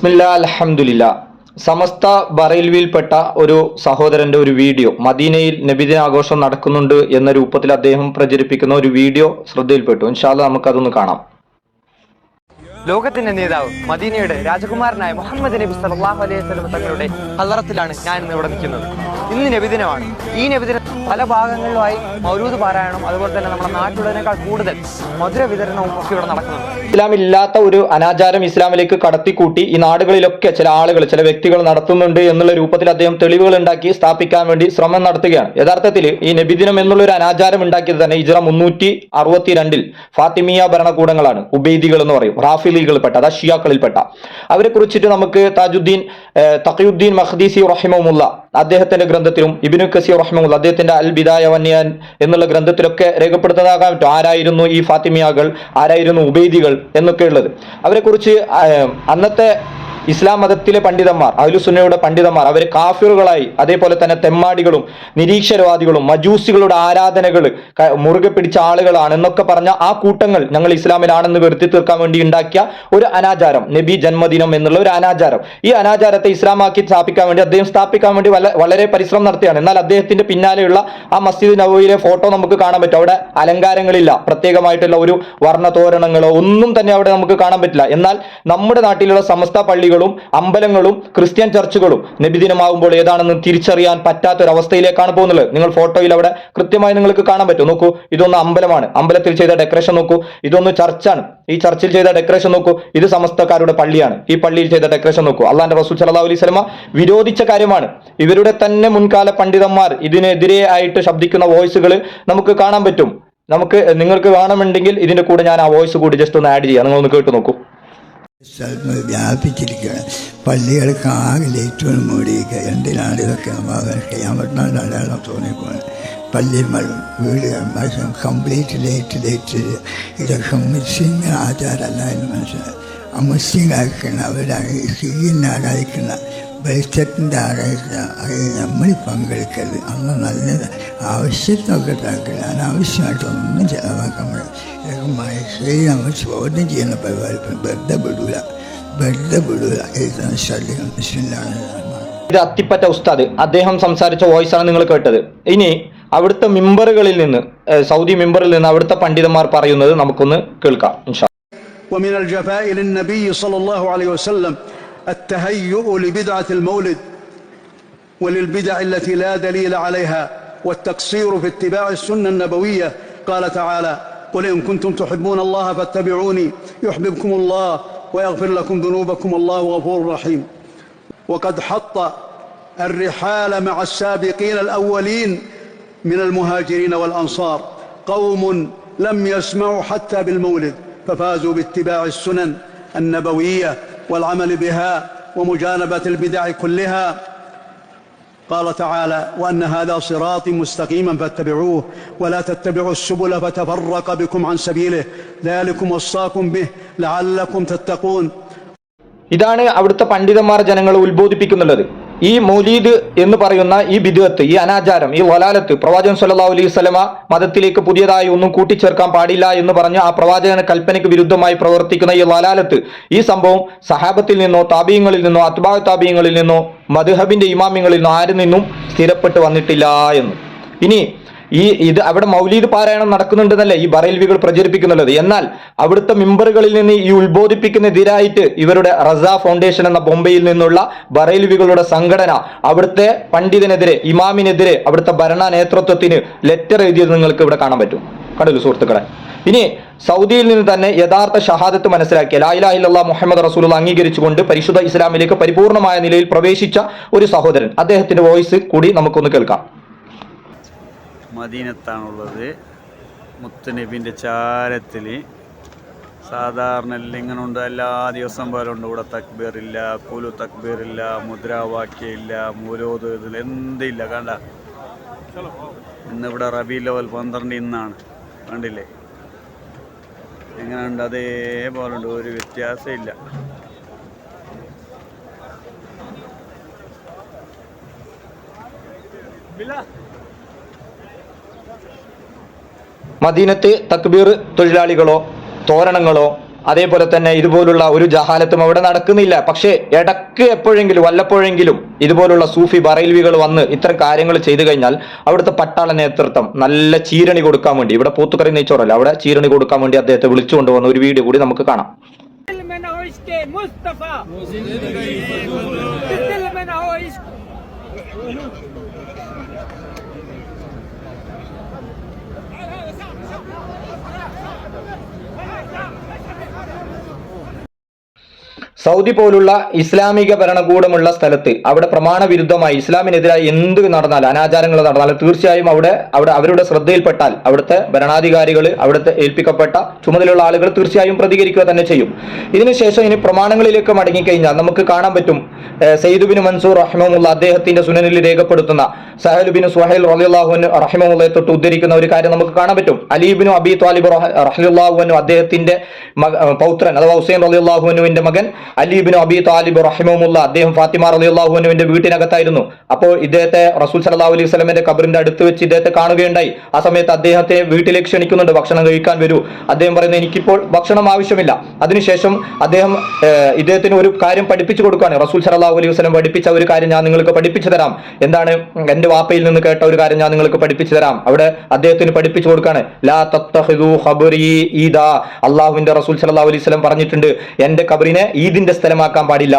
ബിസ്മില്ല അലഹമുല്ല സമസ്ത ബറയിൽവിൽപ്പെട്ട ഒരു സഹോദരന്റെ ഒരു വീഡിയോ മദീനയിൽ നബിദിന ആഘോഷം നടക്കുന്നുണ്ട് എന്ന രൂപത്തിൽ അദ്ദേഹം പ്രചരിപ്പിക്കുന്ന ഒരു വീഡിയോ ശ്രദ്ധയിൽപ്പെട്ടു. ഇൻഷാല്ല നമുക്കതൊന്ന് കാണാം. ലോകത്തിന്റെ നേതാവ് മദീനയുടെ രാജകുമാരനായ മുഹമ്മദ് നബി സല്ലാഹു അലൈഹി വസല്ലം തങ്ങളുടെ ഹലറത്തിലാണ് ഞാൻ ഇന്ന് ഇവിടെ നിൽക്കുന്നത്. ഇന്ന് നബിദിനമാണ്. ഈ നബിദിനം പല ഭാഗങ്ങളിലുമായി മൗരൂദ് പാരായണം അതുപോലെ തന്നെ നമ്മുടെ നാട്ടിലുള്ളതിനേക്കാൾ കൂടുതൽ മധുര വിതരണവും ഒക്കെ ഇവിടെ നടക്കുന്നുണ്ട്. ഇസ്ലാമില്ലാത്ത ഒരു അനാചാരം ഇസ്ലാമിലേക്ക് കടത്തിക്കൂട്ടി ഈ നാടുകളിലൊക്കെ ചില ആളുകൾ ചില വ്യക്തികൾ നടത്തുന്നുണ്ട് എന്നുള്ള രൂപത്തിൽ അദ്ദേഹം തെളിവുകൾ ഉണ്ടാക്കി സ്ഥാപിക്കാൻ വേണ്ടി ശ്രമം നടത്തുകയാണ്. യഥാർത്ഥത്തിൽ ഈ നബിദിനം എന്നുള്ള ഒരു അനാചാരം ഉണ്ടാക്കിയത് തന്നെ ഇജ്ര മുന്നൂറ്റി അറുപത്തിരണ്ടിൽ ഫാത്തിമിയ ഭരണകൂടങ്ങളാണ്. ഉബൈദികൾ എന്ന് പറയും റാഫിലികൾപ്പെട്ട അതാ ഷിയാക്കളിൽപ്പെട്ട. അവരെ കുറിച്ചിട്ട് നമുക്ക് താജുദ്ദീൻ തഖയുദ്ദീൻ തഖിയുദ്ദീൻ റഹിമുള്ള അദ്ദേഹത്തിന്റെ ഗ്രന്ഥത്തിലും ഇബിനു കസീർ റഹ്മു അദ്ദേഹത്തിന്റെ അൽ ബിദായ വന്യാൻ എന്നുള്ള ഗ്രന്ഥത്തിലൊക്കെ രേഖപ്പെടുത്തുന്നതാകാൻ പറ്റും ആരായിരുന്നു ഈ ഫാത്തിമിയകൾ? ആരായിരുന്നു ഉബൈദികൾ? എന്നൊക്കെ ഉള്ളത്. അവരെക്കുറിച്ച് അന്നത്തെ ഇസ്ലാം മതത്തിലെ പണ്ഡിതന്മാർ അഹ്ലുസുന്നയുടെ പണ്ഡിതന്മാർ അവർ കാഫിറുകളായി അതേപോലെ തന്നെ തെമ്മാടികളും നിരീക്ഷരവാദികളും മജൂസികളുടെ ആരാധനകൾ മുറുകെ പിടിച്ച ആളുകളാണ് എന്നൊക്കെ പറഞ്ഞ ആ കൂട്ടങ്ങൾ ഞങ്ങൾ ഇസ്ലാമിലാണെന്ന് വരുത്തി തീർക്കാൻ വേണ്ടി ഉണ്ടാക്കിയ ഒരു അനാചാരം നബി ജന്മദിനം എന്നുള്ള ഒരു അനാചാരം. ഈ അനാചാരത്തെ ഇസ്ലാമാക്കി സ്ഥാപിക്കാൻ വേണ്ടി അദ്ദേഹം സ്ഥാപിക്കാൻ വേണ്ടി വളരെ പരിശ്രമം നടത്തിയാണ്. എന്നാൽ അദ്ദേഹത്തിന്റെ പിന്നാലെയുള്ള ആ മസ്ജിദ് നബോയിലെ ഫോട്ടോ നമുക്ക് കാണാൻ പറ്റും. അവിടെ അലങ്കാരങ്ങളില്ല പ്രത്യേകമായിട്ടുള്ള ഒരു വർണ തോരണങ്ങളോ ഒന്നും തന്നെ അവിടെ നമുക്ക് കാണാൻ പറ്റില്ല. എന്നാൽ നമ്മുടെ നാട്ടിലുള്ള സമസ്ത പള്ളികളും അമ്പലങ്ങളും ക്രിസ്ത്യൻ ചർച്ചുകളും. നബിദിനമാകുമ്പോൾ ഏതാണെന്ന് തിരിച്ചറിയാൻ പറ്റാത്ത ഒരു അവസ്ഥയിലേക്കാണ് പോകുന്നത്. നിങ്ങൾ ഫോട്ടോയിൽ അവിടെ കൃത്യമായി നിങ്ങൾക്ക് കാണാൻ പറ്റും. നോക്കൂ ഇതൊന്ന് അമ്പലമാണ്. അമ്പലത്തിൽ ചെയ്ത ഡെക്കറേഷൻ നോക്കൂ. ഇതൊന്ന് ചർച്ചാണ്. ഈ ചർച്ചിൽ ചെയ്ത ഡെക്കറേഷൻ നോക്കൂ. ഇത് സമസ്തക്കാരുടെ പള്ളിയാണ്. ഈ പള്ളിയിൽ ചെയ്ത ഡെക്കറേഷൻ നോക്കൂ. അള്ളാന്റെ റസൂൽ സല്ലല്ലാഹു അലൈഹി സ്വലമ വിരോധിച്ച കാര്യമാണ്. ഇവരുടെ തന്നെ മുൻകാല പണ്ഡിതന്മാർ ഇതിനെതിരെ ആയിട്ട് ശബ്ദിക്കുന്ന വോയിസുകൾ നമുക്ക് കാണാൻ പറ്റും. നമുക്ക് നിങ്ങൾക്ക് വേണമെന്നുണ്ടെങ്കിൽ ഇതിന്റെ കൂടെ ഞാൻ ആ വോയിസ് കൂടി ജസ്റ്റ് ഒന്ന് ആഡ് ചെയ്യാം. നിങ്ങൾ ഒന്ന് കേട്ട് നോക്കൂ. വ്യാപിച്ചിരിക്കുകയാണ് പള്ളികൾക്ക് ആകെ ലൈറ്റുകൾ മൂടിയിരിക്കുക. എന്തിനാണ് ഇതൊക്കെ ചെയ്യാൻ അടയാളം തോന്നിപ്പോണ് പള്ളി വീട് കംപ്ലീറ്റ് ലൈറ്റ് ലൈറ്റ് ഇതൊക്കെ മുസ്ലിം ആചാരമല്ല എന്ന് മനസ്സിലായി. ആ മുസ്ലിം ആയിരിക്കുന്ന അവരുടെ സീലിനെ ആരാധിക്കുന്ന വെളിച്ചത്തിൻ്റെ ആരാധിക്കുന്ന അത് നമ്മൾ പങ്കെടുക്കരുത് അന്ന് നല്ലത് ആവശ്യത്തിനൊക്കെ താക്കില്ല അനാവശ്യമായിട്ടൊന്നും ചിലവാക്കാൻ പറ്റില്ല ഇതൊക്കെ മനസ്സിൽ നമ്മൾ ചോദ്യം ചെയ്യുന്ന പരിപാടി ഇപ്പം വെറുതെ വിടൂല വെറുതെ വിടൂല എഴുതാൻ ശ്രദ്ധിക്കണം ബിസ്മില്ലാഹിർ റഹ്മാനിർ റഹീം. ഇത് അത്തിപ്പറ്റ ഉസ്താദ് അദ്ദേഹം സംസാരിച്ച വോയിസ് ആണ് നിങ്ങൾ കേട്ടത് ഇനി അവിടുത്തെ മിമ്പറുകളിൽ നിന്ന് ഏഹ്, സൗദി മിമ്പറിൽ നിന്ന് അവിടുത്തെ പണ്ഡിതന്മാർ പറയുന്നത് നമുക്കൊന്ന് കേൾക്കാം ഇൻഷാ ومن الجفاء للنبي صلى الله عليه وسلم التهيؤ لبدعة المولد وللبدع التي لا دليل عليها والتقصير في اتباع السنة النبوية. قال تعالى قل إن كنتم تحبون الله فاتبعوني يحببكم الله ويغفر لكم ذنوبكم الله غفور رحيم. وقد حط الرحال مع السابقين الأولين من المهاجرين والأنصار. قوم لم يسمعوا حتى بالمولد ففازوا باتباع السنن النبوية. والعمل بها ومجانبة البدع كلها قال تعالى وأن هذا صراطي مستقيما فاتبعوه ولا تتبعوا السبل فتفرق بكم عن سبيله ذلكم وصاكم به لعلكم تتقون ഇതാണ് അവിടുത്തെ പണ്ഡിതന്മാർ ജനങ്ങളെ ഉത്ബോധിപ്പിക്കുന്നുള്ളത് ഈ മൗലീദ് എന്ന് പറയുന്ന ഈ ബിദുവത്ത് ഈ അനാചാരം ഈ വലാലത്ത് പ്രവാചകൻ സല്ലാ അലൈഹി സ്വലമ മതത്തിലേക്ക് പുതിയതായി ഒന്നും കൂട്ടിച്ചേർക്കാൻ പാടില്ല എന്ന് പറഞ്ഞ് ആ പ്രവാചകന കൽപ്പനയ്ക്ക് വിരുദ്ധമായി പ്രവർത്തിക്കുന്ന ഈ വലാലത്ത് ഈ സംഭവം സഹാബത്തിൽ നിന്നോ താപീയങ്ങളിൽ നിന്നോ അത്ബാ താപീയങ്ങളിൽ നിന്നോ മധുഹബിന്റെ ഇമാമിങ്ങളിൽ നിന്നോ ആരിൽ നിന്നും സ്ഥിരപ്പെട്ട് വന്നിട്ടില്ല എന്ന്. ഇനി ഈ ഇത് അവിടെ മൗലീദ് പാരായണം നടക്കുന്നുണ്ടെന്നല്ലേ ഈ ബറേൽവികൾ പ്രചരിപ്പിക്കുന്നുള്ളത്. എന്നാൽ അവിടുത്തെ മിമ്പറുകളിൽ നിന്ന് ഈ ഉത്ബോധിപ്പിക്കുന്നതിരായിട്ട് ഇവരുടെ റസ ഫൗണ്ടേഷൻ എന്ന ബോംബെയിൽ നിന്നുള്ള ബറേൽവികളുടെ സംഘടന അവിടുത്തെ പണ്ഡിതനെതിരെ ഇമാമിനെതിരെ അവിടുത്തെ ഭരണ നേതൃത്വത്തിന് ലെറ്റർ എഴുതിയത് നിങ്ങൾക്ക് ഇവിടെ കാണാൻ പറ്റും. കണ്ടല്ലോ സുഹൃത്തുക്കളെ. ഇനി സൗദിയിൽ നിന്ന് തന്നെ യഥാർത്ഥ ഷഹാദത്ത് മനസ്സിലാക്കിയ ലായിലാഹില്ല മുഹമ്മദ് റസൂൽ അംഗീകരിച്ചുകൊണ്ട് പരിശുദ്ധ ഇസ്ലാമിലേക്ക് പരിപൂർണമായ നിലയിൽ പ്രവേശിച്ച ഒരു സഹോദരൻ. അദ്ദേഹത്തിന്റെ വോയിസ് കൂടി നമുക്കൊന്ന് കേൾക്കാം. മദീനത്താണുള്ളത്. മുത്തുനബിന്റെ ചാരത്തിൽ സാധാരണ ഇങ്ങനെ ഉണ്ട് എല്ലാ ദിവസം പോലെ ഉണ്ട് ഇവിടെ തക്ബീറില്ല കുലു തക്ബീറില്ല മുദ്രാവാക്യമില്ല മൂലോത് ഇതിൽ എന്തില്ല. കണ്ട? ഇന്നിവിടെ റബി ലെവൽ പന്ത്രണ്ട് ഇന്നാണ്. കണ്ടില്ലേ? എങ്ങനെയുണ്ട്? അതേപോലെ ഉണ്ട് ഒരു വ്യത്യാസമില്ല. മദീനത്ത് തക്ബീർ തൊഴിലാളികളോ തോരണങ്ങളോ അതേപോലെ തന്നെ ഇതുപോലുള്ള ഒരു ജഹാലത്തും അവിടെ നടക്കുന്നില്ല. പക്ഷേ ഇടയ്ക്ക് എപ്പോഴെങ്കിലും വല്ലപ്പോഴെങ്കിലും ഇതുപോലുള്ള സൂഫി ബറയിൽവികൾ വന്ന് ഇത്തരം കാര്യങ്ങൾ ചെയ്തു കഴിഞ്ഞാൽ അവിടുത്തെ പട്ടാള നേതൃത്വം നല്ല ചീരണി കൊടുക്കാൻ വേണ്ടി ഇവിടെ പൂത്തുക്കറി നെയ്ച്ചോറല്ല അവിടെ ചീരണി കൊടുക്കാൻ വേണ്ടി അദ്ദേഹത്തെ വിളിച്ചുകൊണ്ട് വന്ന ഒരു വീഡിയോ കൂടി നമുക്ക് കാണാം. दिल Hadi hadi sağ sağ. Hadi sağ. Saudi പോലുള്ള ഇസ്ലാമിക ഭരണകൂടമുള്ള സ്ഥലത്ത് അവിടെ പ്രമാണ വിരുദ്ധമായി ഇസ്ലാമിനെതിരായി എന്ത് നടന്നാൽ അനാചാരങ്ങൾ നടന്നാലും തീർച്ചയായും അവിടെ അവിടെ അവരുടെ ശ്രദ്ധയിൽപ്പെട്ടാൽ അവിടുത്തെ ഭരണാധികാരികൾ അവിടുത്തെ ഏൽപ്പിക്കപ്പെട്ട ചുമതലയുള്ള ആളുകൾ തീർച്ചയായും പ്രതികരിക്കുക തന്നെ ചെയ്യും. ഇതിനുശേഷം ഇനി പ്രമാണങ്ങളിലേക്ക് മടങ്ങിക്കഴിഞ്ഞാൽ നമുക്ക് കാണാൻ പറ്റും സയ്യിദുബിൻ ബിൻ മൻസൂർ റഹ്മുള്ള അദ്ദേഹത്തിന്റെ സുനനിൽ രേഖപ്പെടുത്തുന്ന സഹലുബിൻ ബിൻ സുഹൈൽ റലിള്ളാഹുവിന് റഹ്മുള്ളയെ തൊട്ട് ഉദ്ധരിക്കുന്ന ഒരു കാര്യം നമുക്ക് കാണാൻ പറ്റും. അലീബിൻ അബി താലിബ് റഹ്ലാഹുവിനു അദ്ദേഹത്തിന്റെ പൗത്രൻ അഥവാ ഹുസൈൻ റലിള്ളാഹുവിനുവിന്റെ മകൻ അലീബിനു അബി താലിബ് റഹിമുല്ല അദ്ദേഹം ഫാത്തിമ റലിള്ളാഹുവിനുവിന്റെ വീട്ടിനകത്തായിരുന്നു. അപ്പോൾ ഇദ്ദേഹത്തെ റസൂൽ സലാഹു അലൈഹി സ്വലമിന്റെ കബറിന്റെ അടുത്ത് വെച്ച് ഇദ്ദേഹത്തെ കാണുകയുണ്ടായി. ആ സമയത്ത് അദ്ദേഹത്തെ വീട്ടിലേക്ക് ക്ഷണിക്കുന്നുണ്ട് ഭക്ഷണം കഴിക്കാൻ വരൂ. അദ്ദേഹം പറയുന്നത് എനിക്കിപ്പോൾ ഭക്ഷണം ആവശ്യമില്ല. അതിനുശേഷം അദ്ദേഹം ഇദ്ദേഹത്തിന് ഒരു കാര്യം പഠിപ്പിച്ചു കൊടുക്കുകയാണ്. റസൂൽ സലാഹു അലൈഹി വസല്ലം പഠിപ്പിച്ച ഒരു കാര്യം ഞാൻ നിങ്ങൾക്ക് പഠിപ്പിച്ചു തരാം. എന്താണ്? എന്റെ വാപ്പയിൽ നിന്ന് കേട്ട ഒരു കാര്യം ഞാൻ നിങ്ങൾക്ക് പഠിപ്പിച്ചു തരാം. അവിടെ അദ്ദേഹത്തിന് പഠിപ്പിച്ചു കൊടുക്കുകയാണ് ലാ തത്തഖിദു ഖബറി ഈദ. അള്ളാഹുവിന്റെ റസൂൽ സലാഹു അലൈഹി വസല്ലം പറഞ്ഞിട്ടുണ്ട് എന്റെ കബറിനെ ഈദിന്റെ സ്ഥലമാക്കാൻ പാടില്ല.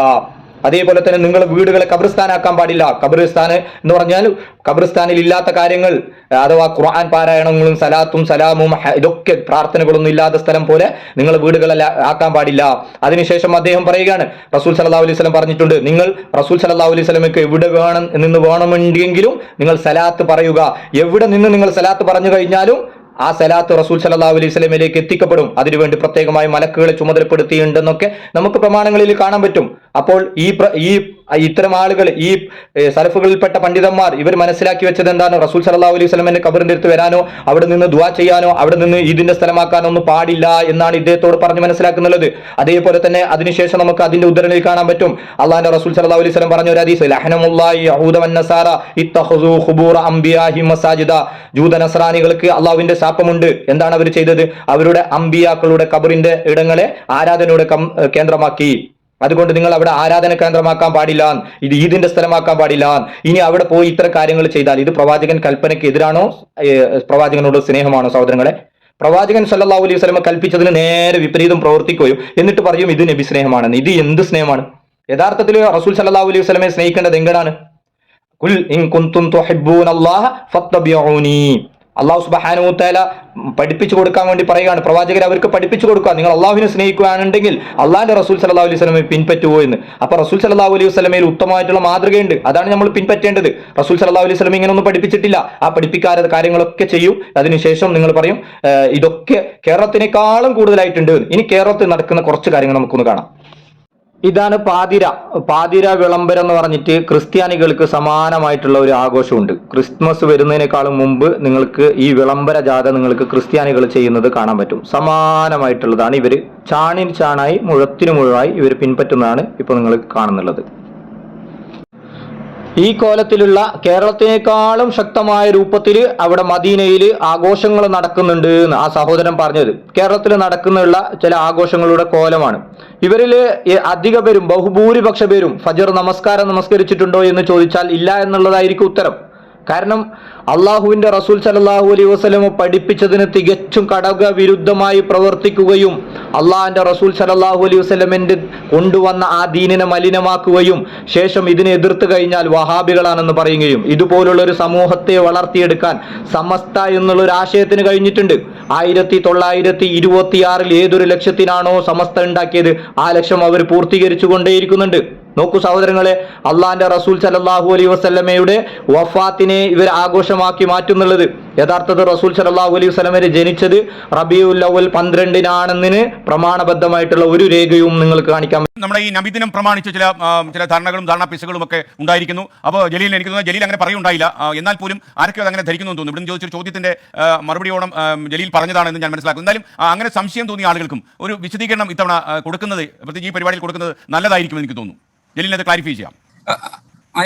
അതേപോലെ തന്നെ നിങ്ങൾ വീടുകളെ കബറിസ്ഥാനാക്കാൻ പാടില്ല. കബറിസ്ഥാൻ എന്ന് പറഞ്ഞാൽ കബറിസ്ഥാനിൽ ഇല്ലാത്ത കാര്യങ്ങൾ അഥവാ ഖുർആൻ പാരായണങ്ങളും സലാത്തും സലാമും ഇതൊക്കെ പ്രാർത്ഥനകളൊന്നും ഇല്ലാത്ത സ്ഥലം പോലെ നിങ്ങൾ വീടുകളെ ആക്കാൻ പാടില്ല. അതിനുശേഷം അദ്ദേഹം പറയുകയാണ് റസൂൽ സല്ലാ അലൈഹി സ്വലം പറഞ്ഞിട്ടുണ്ട് നിങ്ങൾ റസൂൽ സല്ലാ അലൈഹി വസല്ലമയ്ക്ക് എവിടെ വേണം നിന്ന് വേണമെങ്കിലും നിങ്ങൾ സലാത്ത് പറയുക. എവിടെ നിന്ന് നിങ്ങൾ സലാത്ത് പറഞ്ഞു കഴിഞ്ഞാലും ആ സലാത്ത് റസൂൽ സല്ലല്ലാഹു അലൈഹി സ്വലമിലേക്ക് എത്തിക്കപ്പെടും. അതിനുവേണ്ടി പ്രത്യേകമായി മലക്കുകളെ ചുമതലപ്പെടുത്തിയിട്ടുണ്ടെന്നൊക്കെ നമുക്ക് പ്രമാണങ്ങളിൽ കാണാൻ പറ്റും. അപ്പോൾ ഈ ഈ ഇത്തരം ആളുകൾ ഈ സലഫുകളിൽപ്പെട്ട പണ്ഡിതന്മാർ ഇവർ മനസ്സിലാക്കി വെച്ചത് എന്താണ് റസൂൽ സല്ലല്ലാഹു അലൈഹി സ്വലമിന്റെ കബറിന്റെ അടുത്ത് വരാനോ അവിടെ നിന്ന് ദുവാ ചെയ്യാനോ അവിടെ നിന്ന് ഇതിന്റെ സ്ഥലമാക്കാനോ ഒന്നും പാടില്ല എന്നാണ് ഇദ്ദേഹത്തോട് പറഞ്ഞ് മനസ്സിലാക്കുന്നുള്ളത് അതേപോലെ തന്നെ അതിനുശേഷം നമുക്ക് അതിന്റെ ഉദ്ധരണിൽ കാണാൻ പറ്റും. അള്ളാഹിന്റെ റസൂൽ സല്ലല്ലാഹു അലൈഹി സ്വലം പറഞ്ഞ ഒരു ഹദീസ് ലഹനമുല്ലാഹി യഹൂദ വന്നസാറ ഇത്തഖുസു ഖുബൂറ അംബിയാഹി മസാജിദ. ജൂത നസ്രാനികൾക്ക് അള്ളാഹുവിന്റെ ശാപമുണ്ട്. എന്താണ് അവർ ചെയ്തത്? അവരുടെ അംബിയാക്കളുടെ കബറിന്റെ ഇടങ്ങളെ ആരാധനയുടെ കേന്ദ്രമാക്കി. അതുകൊണ്ട് നിങ്ങൾ അവിടെ ആരാധന കേന്ദ്രമാക്കാൻ പാടില്ല. ഇത് ഈദിന്റെ സ്ഥലമാക്കാൻ പാടില്ല. ഇനി അവിടെ പോയി ഇത്ര കാര്യങ്ങൾ ചെയ്താൽ ഇത് പ്രവാചകൻ കൽപ്പനയ്ക്ക് എതിരാണോ? പ്രവാചകനോട് സ്നേഹമാണോ സഹോദരങ്ങളെ? പ്രവാചകൻ സല്ലല്ലാഹു അലൈഹി സ്വലമ കൽപ്പിച്ചതിന് നേരെ വിപരീതം പ്രവർത്തിക്കുകയും എന്നിട്ട് പറയും ഇത് നബി സ്നേഹമാണെന്ന് ഇത് എന്ത് സ്നേഹമാണ്? യഥാർത്ഥത്തിൽ റസൂൽ സല്ലല്ലാഹു അലൈഹി സ്വലമെ സ്നേഹിക്കേണ്ടത് എങ്ങനെയാണ് ഇൻ കുന്തും അള്ളാഹു സുബ്ഹാനഹു വതആല പഠിപ്പിച്ചു കൊടുക്കാൻ വേണ്ടി പറയുകയാണ്. പ്രവാചകർ അവർക്ക് പഠിപ്പിച്ചു കൊടുക്കുക. നിങ്ങൾ അള്ളാഹുവിനെ സ്നേഹിക്കുകയാണെങ്കിൽ അള്ളാഹിന്റെ റസൂൽ സല്ലല്ലാഹു അലൈഹി സ്വലമെ പിൻപറ്റുവോ എന്ന്. അപ്പൊ റസൂൽ സല്ലല്ലാഹു അലൈഹി സ്വലമയിൽ ഉത്തമമായിട്ടുള്ള മാതൃകയുണ്ട്. അതാണ് നമ്മൾ പിൻപറ്റേണ്ടത്. റസൂൽ സല്ലല്ലാഹു അലൈഹി സ്വലം ഇങ്ങനെ ഒന്നും പഠിപ്പിച്ചിട്ടില്ല. ആ പഠിപ്പിക്കാതെ കാര്യങ്ങളൊക്കെ ചെയ്യും. അതിനുശേഷം നിങ്ങൾ പറയും ഇതൊക്കെ കേരളത്തിനേക്കാളും കൂടുതലായിട്ടുണ്ട് ഇനി കേരളത്തിൽ നടക്കുന്ന കുറച്ച് കാര്യങ്ങൾ നമുക്കൊന്ന് കാണാം. ഇതാണ് പാതിര. പാതിര വിളംബരം എന്ന് പറഞ്ഞിട്ട് ക്രിസ്ത്യാനികൾക്ക് സമാനമായിട്ടുള്ള ഒരു ആഘോഷമുണ്ട്. ക്രിസ്മസ് വരുന്നതിനേക്കാളും മുമ്പ് നിങ്ങൾക്ക് ഈ വിളംബര ജാഥ നിങ്ങൾക്ക് ക്രിസ്ത്യാനികൾ ചെയ്യുന്നത് കാണാൻ പറ്റും. സമാനമായിട്ടുള്ളതാണ് ഇവർ ചാണിന് ചാണായി മുഴത്തിന് മുഴുവായി ഇവർ പിൻപറ്റുന്നതാണ് ഇപ്പോൾ നിങ്ങൾ കാണുന്നുള്ളത്. ഈ കോലത്തിലുള്ള കേരളത്തിനേക്കാളും ശക്തമായ രൂപത്തിൽ അവിടെ മദീനയിൽ ആഘോഷങ്ങൾ നടക്കുന്നുണ്ട് എന്ന് ആ സഹോദരൻ പറഞ്ഞത്. കേരളത്തിൽ നടക്കുന്നുള്ള ചില ആഘോഷങ്ങളുടെ കോലമാണ്. ഇവരിൽ അധിക പേരും ബഹുഭൂരിപക്ഷ പേരും ഫജർ നമസ്കാരം നമസ്കരിച്ചിട്ടുണ്ടോ എന്ന് ചോദിച്ചാൽ ഇല്ല എന്നുള്ളതായിരിക്കും ഉത്തരം. കാരണം അള്ളാഹുവിന്റെ റസൂൽ സലല്ലാഹു അലൈഹി വസ്ലമ പഠിപ്പിച്ചതിന് തികച്ചും കടക വിരുദ്ധമായി പ്രവർത്തിക്കുകയും അള്ളാഹിന്റെ റസൂൽ സലല്ലാഹു അലൈഹി വസ്ലമിന്റെ കൊണ്ടുവന്ന ആ ദീനിനെ മലിനമാക്കുകയും ശേഷം ഇതിനെ എതിർത്ത് കഴിഞ്ഞാൽ വഹാബികളാണെന്ന് പറയുകയും ഇതുപോലുള്ള ഒരു സമൂഹത്തെ വളർത്തിയെടുക്കാൻ സമസ്ത എന്നുള്ള ഒരു ആശയത്തിന് കഴിഞ്ഞിട്ടുണ്ട്. ആയിരത്തി തൊള്ളായിരത്തി ഇരുപത്തിയാറിൽ ഏതൊരു ലക്ഷ്യത്തിനാണോ സമസ്ത ഉണ്ടാക്കിയത് ആ ലക്ഷ്യം അവർ പൂർത്തീകരിച്ചു കൊണ്ടേയിരിക്കുന്നുണ്ട് നോക്കൂ സഹോദരങ്ങളെ അള്ളാന്റെ റസൂൽ സലല്ലാഹു അലൈ വസ്ലമയുടെ വഫാത്തിനെ ഇവർ ആഘോഷമാക്കി മാറ്റുന്നുള്ളത്. യഥാർത്ഥത്തിൽ റസൂൽ സലല്ലാഹു അലൈഹി വസ്ലമര് ജനിച്ചത് റബിയുൽ അവൽ പന്ത്രണ്ടിനാണെന്നതിന് പ്രമാണബദ്ധമായിട്ടുള്ള ഒരു രേഖയും നിങ്ങൾക്ക് കാണിക്കാൻ നമ്മുടെ ഈ നബിദിനം പ്രമാണിച്ച് ചില ചില ധാരണകളും ധാരണാപീസുകളും ഒക്കെ ഉണ്ടായിരിക്കുന്നു. അപ്പോൾ ജലീൽ എനിക്ക് തോന്നുന്നു ജലീൽ അങ്ങനെ പറയുണ്ടായില്ല എന്നാൽ പോലും ആരൊക്കെ അങ്ങനെ ധരിക്കുന്നു തോന്നുന്നു. ഇവിടുന്ന് ചോദിച്ചൊരു ചോദ്യത്തിന്റെ മറുപടിയോടം ജലീൽ പറഞ്ഞതാണെന്ന് ഞാൻ മനസ്സിലാക്കുന്നു. എന്തായാലും അങ്ങനെ സംശയം തോന്നിയ ആളുകൾക്കും ഒരു വിശദീകരണം ഇത്തവണ കൊടുക്കുന്നത് പ്രത്യേകിച്ച് ഈ പരിപാടിയിൽ കൊടുക്കുന്നത് നല്ലതായിരിക്കും എനിക്ക് തോന്നുന്നു. ജലീലിനെ ക്ലാരിഫൈ ചെയ്യാം.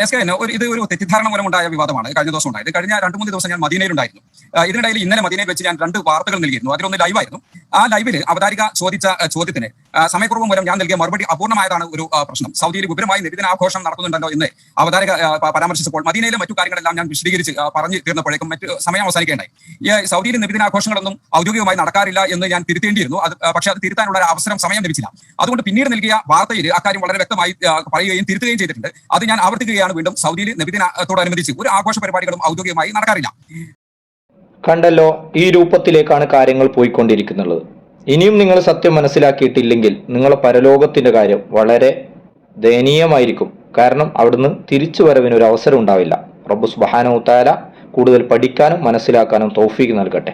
എസ് കെ ഒരു ഇത് ഒരു തെറ്റിദ്ധാരണ മൂലമുണ്ടായ വിവാദമാണ്. കഴിഞ്ഞ ദിവസം ഉണ്ടായത്. കഴിഞ്ഞ രണ്ട് മൂന്ന് ദിവസം ഞാൻ മദീനയിലുണ്ടായിരുന്നു. ഇതിനിടയിൽ ഇന്നലെ മദീനയിൽ വെച്ച് ഞാൻ രണ്ട് വാർത്തകൾ നൽകിയിരുന്നു. അതിലൊന്ന് ലൈവായിരുന്നു ആ ലൈവിൽ അവതാരിക ചോദിച്ച ചോദ്യത്തിന് സമയക്കുറവ് മൂലം ഞാൻ നൽകിയ മറുപടി അപൂർണമായതാണ് ഒരു പ്രശ്നം. സൗദിയിൽ വിപുലമായി നിരുദിനാഘോഷം നടത്തുന്നുണ്ടല്ലോ എന്ന് അവതാരക പരാമർശിച്ചപ്പോൾ മദീനയിലെ മറ്റു കാര്യങ്ങളെല്ലാം ഞാൻ വിശദീകരിച്ച് പറഞ്ഞു തീർന്നപ്പോഴേക്കും മറ്റ് സമയം അവസാനിക്കേണ്ടായി ഈ സൗദിയിൽ നിരുദിനാഘോഷങ്ങളൊന്നും ഔദ്യോഗികമായി നടക്കാറില്ല എന്ന് ഞാൻ തിരുത്തേണ്ടിയിരുന്നു. അത് പക്ഷെ അത് തിരുത്താനുള്ള അവസരം സമയം ലഭിച്ചില്ല. അതുകൊണ്ട് പിന്നീട് നൽകിയ വാർത്തയിൽ അക്കാര്യം വളരെ വ്യക്തമായി പറയുകയും തിരുത്തുകയും ചെയ്തിട്ടുണ്ട്. അത് ഞാൻ ആവർത്തിക്കുകയാണ് വീണ്ടും സൗദിയിൽ നബിദിനത്തോടനുബന്ധിച്ച്. ഒരു ആഘോഷ പരിപാടികളും ഔദ്യോഗികമായി നടക്കാറില്ല. കണ്ടല്ലോ ഈ രൂപത്തിലേക്കാണ് കാര്യങ്ങൾ പോയിക്കൊണ്ടിരിക്കുന്നത്. ഇനിയും നിങ്ങൾ സത്യം മനസ്സിലാക്കിയിട്ടില്ലെങ്കിൽ നിങ്ങളെ പരലോകത്തിന്റെ കാര്യം വളരെ ദയനീയമായിരിക്കും. കാരണം അവിടുന്ന് തിരിച്ചു ഒരു അവസരം ഉണ്ടാവില്ല. റബ്ബു സുബാന കൂടുതൽ പഠിക്കാനും മനസ്സിലാക്കാനും തൗഫീക്ക് നൽകട്ടെ.